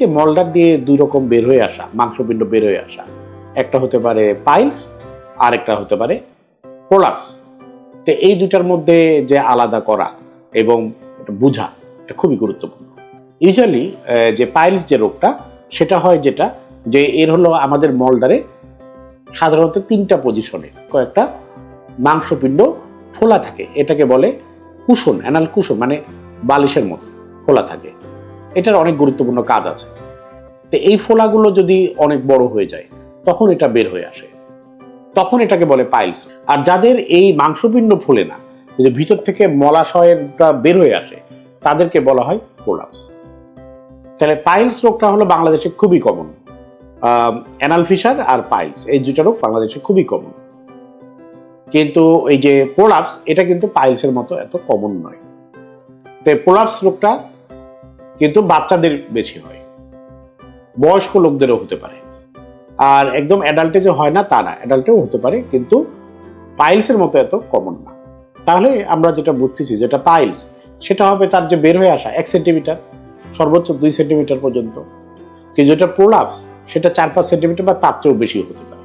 যে মলদার দিয়ে দুই রকম বের হয়ে আসা, মাংসপিণ্ড বের হয়ে আসা। একটা হতে পারে পাইলস আর একটা হতে পারে প্রোলাপস। তো এই দুটার মধ্যে যে আলাদা করা এবং বোঝা, এটা খুবই গুরুত্বপূর্ণ। ইউজুয়ালি যে পাইলস যে রোগটা, সেটা হয় যেটা যে এর হলো আমাদের মলদারে সাধারণত তিনটা পজিশনে কয়েকটা মাংসপিণ্ড ফোলা থাকে। এটাকে বলে কুশন অ্যানাল কুশন মানে বালিশের মতো ফোলা থাকে। এটার অনেক গুরুত্বপূর্ণ কাজ আছে। তো এই ফোলাগুলো যদি অনেক বড় হয়ে যায়, তখন এটা বের হয়ে আসে। তখন এটাকে বলে পাইলস। আর যাদের এই মাংসপিণ্ড ফোলে না, যে ভিতর থেকে মলাশয়টা বের হয়ে আসে, তাদেরকে বলা হয় প্রোলাপস তাহলে পাইলস রোগটা হলো বাংলাদেশে খুবই কমন অ্যানাল ফিসার আর পাইলস, এই দুটো রোগ বাংলাদেশে খুবই কমন কিন্তু এই যে প্রোলাপস এটা কিন্তু পাইলসের মতো এত কমন নয়। তো প্রোলাপস রোগটা কিন্তু বাচ্চাদের বেশি হয় বয়স্ক লোকদেরও হতে পারে। আর একদম অ্যাডাল্টে যে হয় না, তা না। অ্যাডাল্টেও হতে পারে, কিন্তু পাইলসের মতো এত কমন না। তাহলে আমরা যেটা বুঝতেছি যেটা পাইলস সেটা হবে তার যে বের হয়ে আসা এক সেন্টিমিটার সর্বোচ্চ দুই সেন্টিমিটার পর্যন্ত। কিন্তু যেটা প্রোলাপস সেটা চার পাঁচ সেন্টিমিটার বা তার চেয়েও বেশি হতে পারে।